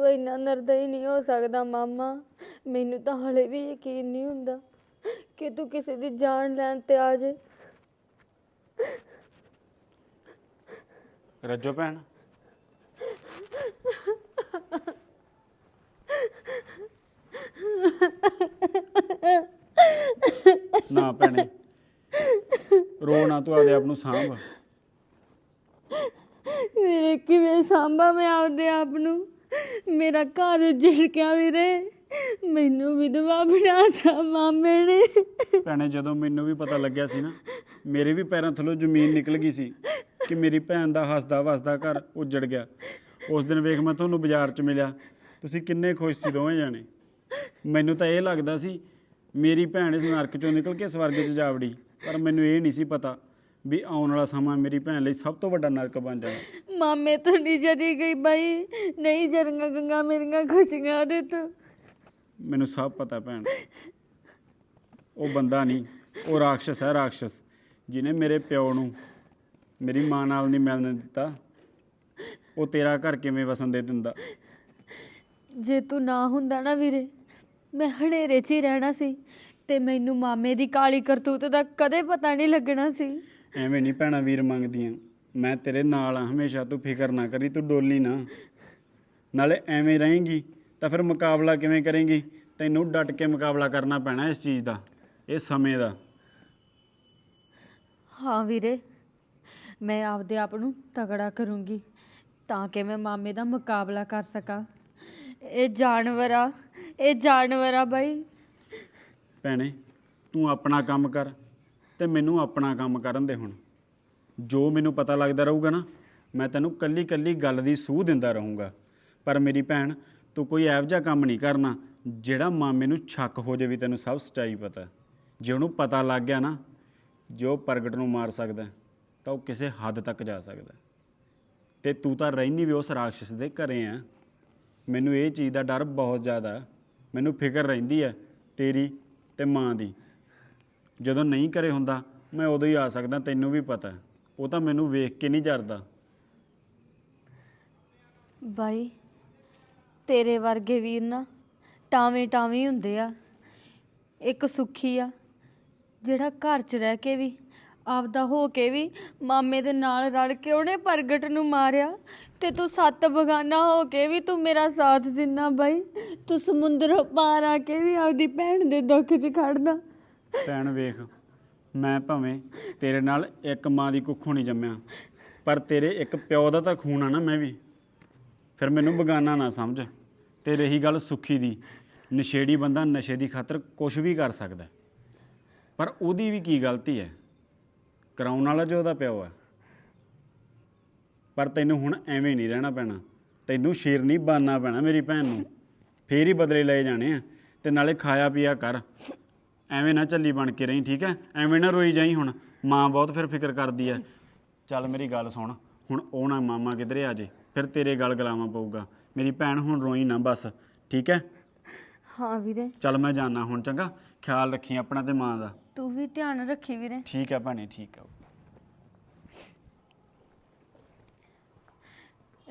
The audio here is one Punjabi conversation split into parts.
ਤੂੰ ਇੰਨਾ ਨਿਰਦਈ ਨਹੀਂ ਹੋ ਸਕਦਾ ਮਾਮਾ। ਮੈਨੂੰ ਤਾਂ ਹਲੇ ਵੀ ਯਕੀਨ ਨਹੀਂ ਹੁੰਦਾ ਕਿ ਤੂੰ ਕਿਸੇ ਦੀ ਜਾਨ ਲੈਣ ਤੇ ਆ ਜੇ। ਰੱਜੋ ਭੈਣ। ਨਾ ਭੈਣੇ ਰੋ ਨਾ ਤੂੰ ਆਪਦੇ ਆਪ ਨੂੰ ਸਾਂਭ। ਵੀਰੇ ਕਿਵੇਂ ਸਾਂਭਾ ਮੈਂ ਆਪਦੇ ਆਪ ਨੂੰ? ਮੇਰਾ ਘਰ ਜਿੜਕਿਆ ਵੀਰੇ। ਮੈਨੂੰ ਵਿਧਵਾ ਬਣਾਤਾ ਮਾਮੇ ਨੇ। ਭੈਣੇ, ਜਦੋਂ ਮੈਨੂੰ ਵੀ ਪਤਾ ਲੱਗਿਆ ਸੀ ਨਾ, ਮੇਰੇ ਵੀ ਪੈਰਾਂ ਥੱਲੋਂ ਜ਼ਮੀਨ ਨਿਕਲ ਗਈ ਸੀ ਕਿ ਮੇਰੀ ਭੈਣ ਦਾ ਹੱਸਦਾ ਵਸਦਾ ਘਰ ਉੱਜੜ ਗਿਆ। ਉਸ ਦਿਨ ਵੇਖ ਮੈਂ ਤੁਹਾਨੂੰ ਬਾਜ਼ਾਰ 'ਚ ਮਿਲਿਆ। ਤੁਸੀਂ ਕਿੰਨੇ ਖੁਸ਼ ਸੀ ਦੋਵੇਂ ਜਾਣੇ। ਮੈਨੂੰ ਤਾਂ ਇਹ ਲੱਗਦਾ ਸੀ, ਮੇਰੀ ਭੈਣ ਇਸ ਨਰਕ 'ਚੋਂ ਨਿਕਲ ਕੇ ਸਵਰਗ 'ਚ ਜਾ ਵੜੀ, ਪਰ ਮੈਨੂੰ ਇਹ ਨਹੀਂ ਸੀ ਪਤਾ ਵੀ ਆਉਣ ਵਾਲਾ ਸਮਾਂ ਮੇਰੀ ਭੈਣ ਲਈ ਸਭ ਤੋਂ ਵੱਡਾ ਨਰਕ ਬਣ ਜਾਣਾ ਮਾਮੇ ਤੋਂ ਨਹੀਂ ਜਰੀ ਗਈ ਬਾਈ। ਨਹੀਂ ਜਰੀਆਂ ਗੰਗਾ ਮੇਰੀਆਂ ਖੁਸ਼ੀਆਂ ਉਹਦੇ ਤੋਂ। ਮੈਨੂੰ ਸਭ ਪਤਾ ਭੈਣ। ਉਹ ਬੰਦਾ ਨਹੀਂ ਉਹ ਰਾਖਸ਼ ਹੈ ਰਾਖਸ਼ ਜਿਹਨੇ ਮੇਰੇ ਪਿਓ ਨੂੰ ਮੇਰੀ ਮਾਂ ਨਾਲ ਨਹੀਂ ਮਿਲਣ ਦਿੱਤਾ ਉਹ ਤੇਰਾ ਘਰ ਕਿਵੇਂ ਵਸਣ ਦੇ ਦਿੰਦਾ? ਜੇ ਤੂੰ ਨਾ ਹੁੰਦਾ ਨਾ ਵੀਰੇ ਮੈਂ ਹਨੇਰੇ 'ਚ ਹੀ ਰਹਿਣਾ ਸੀ ਤੇ ਮੈਨੂੰ ਮਾਮੇ ਦੀ ਕਾਲੀ ਕਰਤੂਤ ਦਾ ਕਦੇ ਪਤਾ ਨਹੀਂ ਲੱਗਣਾ ਸੀ। ਐਵੇਂ ਨਹੀਂ ਭੈਣਾਂ ਵੀਰ ਮੰਗਦੀਆਂ। ਮੈਂ ਤੇਰੇ ਨਾਲ ਆ ਹਮੇਸ਼ਾ ਤੂੰ ਫਿਕਰ ਨਾ ਕਰੀ ਤੂੰ ਡੋਲੀ ਨਾ। ਨਾਲੇ ਐਵੇਂ ਰਹੇਂਗੀ ਤਾਂ ਫਿਰ ਮੁਕਾਬਲਾ ਕਿਵੇਂ ਕਰੇਂਗੀ? ਤੈਨੂੰ ਡਟ ਕੇ ਮੁਕਾਬਲਾ ਕਰਨਾ ਪੈਣਾ ਇਸ ਚੀਜ਼ ਦਾ ਇਹ ਸਮੇਂ ਦਾ। ਹਾਂ ਵੀਰੇ ਮੈਂ ਆਪਦੇ ਆਪ ਨੂੰ ਤਗੜਾ ਕਰੂੰਗੀ ਤਾਂ ਕਿ ਮੈਂ ਮਾਮੇ ਦਾ ਮੁਕਾਬਲਾ ਕਰ ਸਕਾਂ। ਇਹ ਜਾਨਵਰ ਆ ਇਹ ਜਾਨਵਰ ਆ ਬਾਈ। ਭੈਣੇ ਤੂੰ ਆਪਣਾ ਕੰਮ ਕਰ ਤੇ ਮੈਨੂੰ ਆਪਣਾ ਕੰਮ ਕਰਨ ਦੇ ਹੁਣ। ਜੋ ਮੈਨੂੰ ਪਤਾ ਲੱਗਦਾ ਰਹੂਗਾ ਨਾ, ਮੈਂ ਤੈਨੂੰ ਕੱਲੀ ਕੱਲੀ ਗੱਲ ਦੀ ਸੂਹ ਦਿੰਦਾ ਰਹੂੰਗਾ। ਪਰ ਮੇਰੀ ਭੈਣ, ਤੂੰ ਕੋਈ ਇਹੋ ਜਿਹਾ ਕੰਮ ਨਹੀਂ ਕਰਨਾ ਜਿਹੜਾ ਮਾਮੇ ਨੂੰ ਛੱਕ ਹੋ ਜਾਵੇ ਤੈਨੂੰ ਸਭ ਸੱਚਾਈ ਪਤਾ। ਜੇ ਉਹਨੂੰ ਪਤਾ ਲੱਗ ਗਿਆ ਨਾ, ਜੋ ਪ੍ਰਗਟ ਨੂੰ ਮਾਰ ਸਕਦਾ, ਤਾਂ ਉਹ ਕਿਸੇ ਹੱਦ ਤੱਕ ਜਾ ਸਕਦਾ। ਹੈ। ਤੇ ਤੂੰ ਤਾਂ ਰਹਿਨੀ ਵੀ ਉਸ ਰਾਖਸ਼ ਦੇ ਘਰੇ ਆ। ਮੈਨੂੰ ਇਹ ਚੀਜ਼ ਦਾ ਡਰ ਬਹੁਤ ਜ਼ਿਆਦਾ। ਮੈਨੂੰ ਫਿਕਰ ਰਹਿੰਦੀ ਹੈ ਤੇਰੀ ਤੇ ਮਾਂ ਦੀ। ਜਦੋਂ ਨਹੀਂ ਘਰੇ ਹੁੰਦਾ, ਮੈਂ ਉਦੋਂ ਹੀ ਆ ਸਕਦਾ, ਤੈਨੂੰ ਵੀ ਪਤਾ। ਹੈ। ਉਹ ਤਾਂ ਮੈਨੂੰ ਵੇਖ ਕੇ ਨਹੀਂ ਜਰਦਾ। ਬਾਈ, ਤੇਰੇ ਵਰਗੇ ਵੀਰ ਨਾ ਟਾਵੇਂ ਟਾਵੇਂ ਹੁੰਦੇ ਆ। ਇੱਕ ਸੁਖੀ ਆ, ਜਿਹੜਾ ਘਰ 'ਚ ਰਹਿ ਕੇ ਵੀ, ਆਪਦਾ ਹੋ ਕੇ ਵੀ ਮਾਮੇ ਦੇ ਨਾਲ ਰਲ ਕੇ ਉਹਨੇ ਪ੍ਰਗਟ ਨੂੰ ਮਾਰਿਆ। ਤੇ ਤੂੰ ਸੱਤ ਬਗਾਨਾ ਹੋ ਕੇ ਵੀ ਤੂੰ ਮੇਰਾ ਸਾਥ ਦਿੰਨਾ ਬਾਈ। ਤੂੰ ਸਮੁੰਦਰ ਪਾਰ ਆ ਕੇ ਵੀ ਆਪਦੀ ਭੈਣ ਦੇ ਦੁੱਖ 'ਚ ਖੜਦਾ ਭੈਣ ਵੇਖ, ਮੈਂ ਭਾਵੇਂ ਤੇਰੇ ਨਾਲ ਇੱਕ ਮਾਂ ਦੀ ਕੁੱਖੋਂ ਨਹੀਂ ਜੰਮਿਆ, ਪਰ ਤੇਰੇ ਇੱਕ ਪਿਓ ਦਾ ਤਾਂ ਖੂਨ ਆ ਨਾ ਮੈਂ ਵੀ। ਫਿਰ ਮੈਨੂੰ ਬਗਾਨਾ ਨਾ ਸਮਝ, ਤੇ ਰਹੀ ਗੱਲ ਸੁੱਖੀ ਦੀ। ਨਸ਼ੇੜੀ ਬੰਦਾ ਨਸ਼ੇ ਦੀ ਖਾਤਰ ਕੁਝ ਵੀ ਕਰ ਸਕਦਾ ਹੈ। ਪਰ ਉਹਦੀ ਵੀ ਕੀ ਗਲਤੀ ਹੈ? ਕਰਾਉਣ ਵਾਲਾ ਜੋ ਉਹਦਾ ਪਿਓ ਹੈ। ਪਰ ਤੈਨੂੰ ਹੁਣ ਐਵੇਂ ਨਹੀਂ ਰਹਿਣਾ ਪੈਣਾ। ਤੈਨੂੰ ਸ਼ੇਰਨੀ ਬਣਨਾ ਪੈਣਾ ਮੇਰੀ ਭੈਣ ਨੂੰ। ਫੇਰ ਹੀ ਬਦਲੇ ਲਏ ਜਾਣੇ ਆ, ਤੇ ਨਾਲੇ ਖਾਇਆ ਪੀਆ ਕਰ। ਐਵੇਂ ਨਾ ਚੱਲੀ ਬਣ ਕੇ ਰਹੀਂ ਠੀਕ ਹੈ? ਐਵੇਂ ਨਾ ਰੋਈ ਜਾਈ ਹੁਣ। ਮਾਂ ਬਹੁਤ ਫਿਰ ਫਿਕਰ ਕਰਦੀ ਹੈ। ਚੱਲ ਮੇਰੀ ਗੱਲ ਸੁਣ। ਹੁਣ ਉਹ ਨਾ ਮਾਮਾ ਕਿਧਰੇ ਆ ਜੇ ਫਿਰ ਤੇਰੇ ਗਲ ਗਲਾਵਾਂ ਪਊਗਾ। ਮੇਰੀ ਭੈਣ ਹੁਣ ਰੋਈ ਨਾ ਬਸ ਠੀਕ ਹੈ? ਹਾਂ ਵੀਰੇ। ਚੱਲ ਮੈਂ ਜਾਣਾ ਹੁਣ ਚੰਗਾ? ਖਿਆਲ ਰੱਖੀ ਆਪਣਾ ਤੇ ਮਾਂ ਦਾ। ਤੂੰ ਵੀ ਧਿਆਨ ਰੱਖੀ ਵੀਰੇ। ਠੀਕ ਹੈ ਭੈਣੇ ਠੀਕ ਹੈ।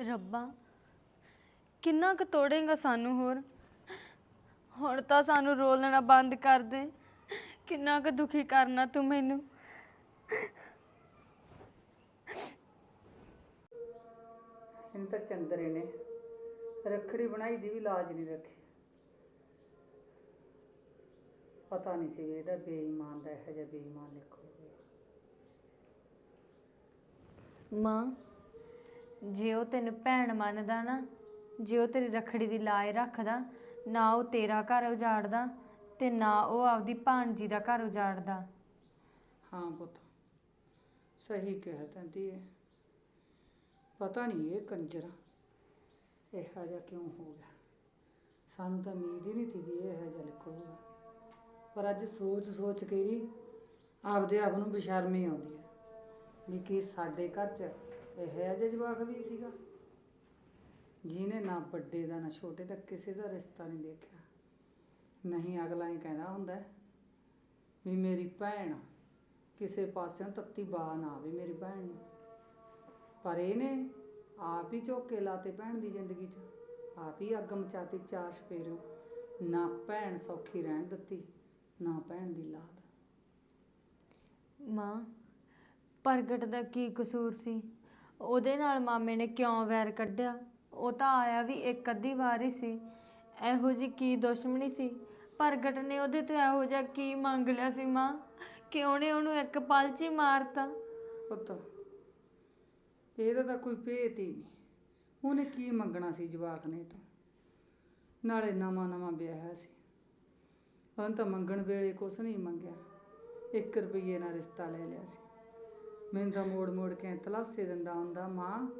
ਰੱਬਾ ਕਿੰਨਾ ਕੁ ਤੋੜੇਗਾ ਸਾਨੂੰ ਹੋਰ? ਹੁਣ ਤਾਂ ਸਾਨੂੰ ਰੋਲਣਾ ਬੰਦ ਕਰ ਦੇ। ਕਿੰਨਾ ਕੁ ਦੁਖੀ ਕਰਨਾ ਤੂੰ ਮੈਨੂੰ। ਤਾਂ ਚੰਦਰੇ ਨੇ। ਰੱਖੜੀ ਬਣਾਈ ਦੀ ਵੀ ਲਾਜ ਨਹੀਂ ਰੱਖੀ। ਪਤਾ ਨਹੀਂ ਸੀ ਵੀ ਇਹਦਾ ਬੇਈਮਾਨ ਦਾ ਇਹੋ ਜਿਹਾ ਬੇਈਮਾਨ ਲਿਖੋਗੇ ਮਾਂ ਜੇ ਉਹ ਤੈਨੂੰ ਭੈਣ ਮੰਨਦਾ ਨਾ ਜੇ ਉਹ ਤੇਰੀ ਰੱਖੜੀ ਦੀ ਲਾਜ ਰੱਖਦਾ ਨਾ ਉਹ ਤੇਰਾ ਘਰ ਉਜਾੜਦਾ ਤੇ ਨਾ ਉਹ ਆਪਦੀ ਭਾਣਜੀ ਦਾ ਘਰ ਉਜਾੜਦਾ। ਹਾਂ ਪੁੱਤ, ਸਹੀ ਕਹਿ ਤੰਦੀ ਹੈ ਪਤਾ ਨਹੀਂ ਇਹ ਕੰਜਰ ਇਹੋ ਜਿਹਾ ਕਿਉਂ ਹੋ ਗਿਆ? ਸਾਨੂੰ ਤਾਂ ਉਮੀਦ ਹੀ ਨਹੀਂ ਸੀ ਵੀ ਇਹ ਇਹੋ ਜਿਹਾ ਲਿਖੂਗਾ। ਪਰ ਅੱਜ ਸੋਚ ਸੋਚ ਕੇ ਵੀ ਆਪਦੇ ਆਪ ਨੂੰ ਬੇਸ਼ਰਮੀ ਆਉਂਦੀ ਹੈ ਵੀ ਕੀ ਸਾਡੇ ਘਰ 'ਚ ਇਹੋ ਜਿਹਾ ਜਵਾਕ ਵੀ ਸੀਗਾ। ਜਿਹਨੇ ਨਾ ਵੱਡੇ ਦਾ, ਨਾ ਛੋਟੇ ਦਾ ਕਿਸੇ ਦਾ ਰਿਸ਼ਤਾ ਨਹੀਂ ਦੇਖਿਆ। ਨਹੀਂ ਅਗਲਾ ਹੀ ਕਹਿੰਦਾ ਹੁੰਦਾ ਵੀ ਮੇਰੀ ਭੈਣ ਕਿਸੇ ਪਾਸਿਓਂ ਤੱਤੀ ਬਾਹ ਨਾ ਆਵੇ ਮੇਰੀ ਭੈਣ ਨੂੰ। ਪਰ ਇਹਨੇ ਆਪ ਹੀ ਝੋਕੇ ਲਾਤੇ ਭੈਣ ਦੀ ਜ਼ਿੰਦਗੀ 'ਚ। ਆਪ ਹੀ ਅੱਗ ਮਚਾਤੀ ਚਾਰ ਸਪੇਰਿਓ। ਨਾ ਭੈਣ ਸੌਖੀ ਰਹਿਣ ਦਿੱਤੀ, ਨਾ ਭੈਣ ਦੀ ਲਾਦ। ਮਾਂ, ਪ੍ਰਗਟ ਦਾ ਕੀ ਕਸੂਰ ਸੀ? ਉਹਦੇ ਨਾਲ ਮਾਮੇ ਨੇ ਕਿਉਂ ਵੈਰ ਕੱਢਿਆ? ਉਹ ਤਾਂ ਆਇਆ ਵੀ ਇੱਕ ਅੱਧੀ ਵਾਰ ਹੀ ਸੀ। ਇਹੋ ਜੀ ਕੀ ਦੁਸ਼ਮਣੀ ਸੀ? ਪ੍ਰਗਟ ਨੇ ਉਹਦੇ ਤੋਂ ਇਹੋ ਜਿਹਾ ਕੀ ਮੰਗ ਲਿਆ ਸੀ ਮਾਂ? ਕਿ ਉਹਨੇ ਉਹਨੂੰ ਇੱਕ ਪਲ 'ਚ ਹੀ ਮਾਰਤਾ? ਪੁੱਤ ਇਹਦਾ ਤਾਂ ਕੋਈ ਭੇਤ ਹੀ ਨਹੀਂ। ਉਹਨੇ ਕੀ ਮੰਗਣਾ ਸੀ ਜਵਾਕ ਨੇ ਤੋਂ? ਨਾਲੇ ਨਵਾਂ ਨਵਾਂ ਵਿਆਹਿਆ ਸੀ। ਉਹਨੇ ਤਾਂ ਮੰਗਣ ਵੇਲੇ ਕੁਛ ਨਹੀਂ ਮੰਗਿਆ। 1 ਰੁਪਈਏ ਨਾਲ ਰਿਸ਼ਤਾ ਲੈ ਲਿਆ ਸੀ। ਮੈਨੂੰ ਤਾਂ ਮੋੜ ਮੋੜ ਕੇ ਤਲਾਸੇ ਦਿੰਦਾ ਹੁੰਦਾ, ਮਾਂ,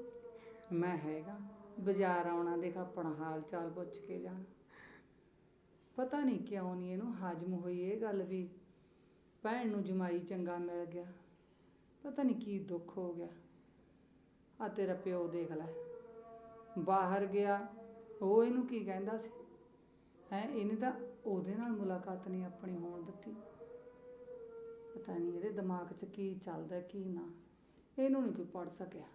ਮੈਂ ਹੈਗਾ। ਬਾਜ਼ਾਰ ਆਉਣਾ, ਦੇਖ ਆਪਣਾ ਹਾਲ ਚਾਲ ਪੁੱਛ ਕੇ ਜਾਣਾ। ਪਤਾ ਨਹੀਂ ਕਿਉਂ ਨਹੀਂ ਇਹਨੂੰ ਹਾਜ਼ਮ ਹੋਈ ਇਹ ਗੱਲ ਵੀ। ਭੈਣ ਨੂੰ ਜਮਾਈ ਚੰਗਾ ਮਿਲ ਗਿਆ। ਪਤਾ ਨਹੀਂ ਕੀ ਦੁੱਖ ਹੋ ਗਿਆ। ਆ ਤੇਰਾ ਪਿਓ ਦੇਖ ਲੈ। ਬਾਹਰ ਗਿਆ, ਉਹ ਇਹਨੂੰ ਕੀ ਕਹਿੰਦਾ ਸੀ? ਹੈ, ਇਹਨੇ ਤਾਂ ਉਹਦੇ ਨਾਲ ਮੁਲਾਕਾਤ ਨਹੀਂ ਆਪਣੀ ਹੋਣ ਦਿੱਤੀ। ਪਤਾ ਨਹੀਂ ਇਹਦੇ ਦਿਮਾਗ 'ਚ ਕੀ ਚੱਲਦਾ, ਕੀ ਨਾ। ਇਹਨੂੰ ਨਹੀਂ ਕੋਈ ਪੜ ਸਕਿਆ।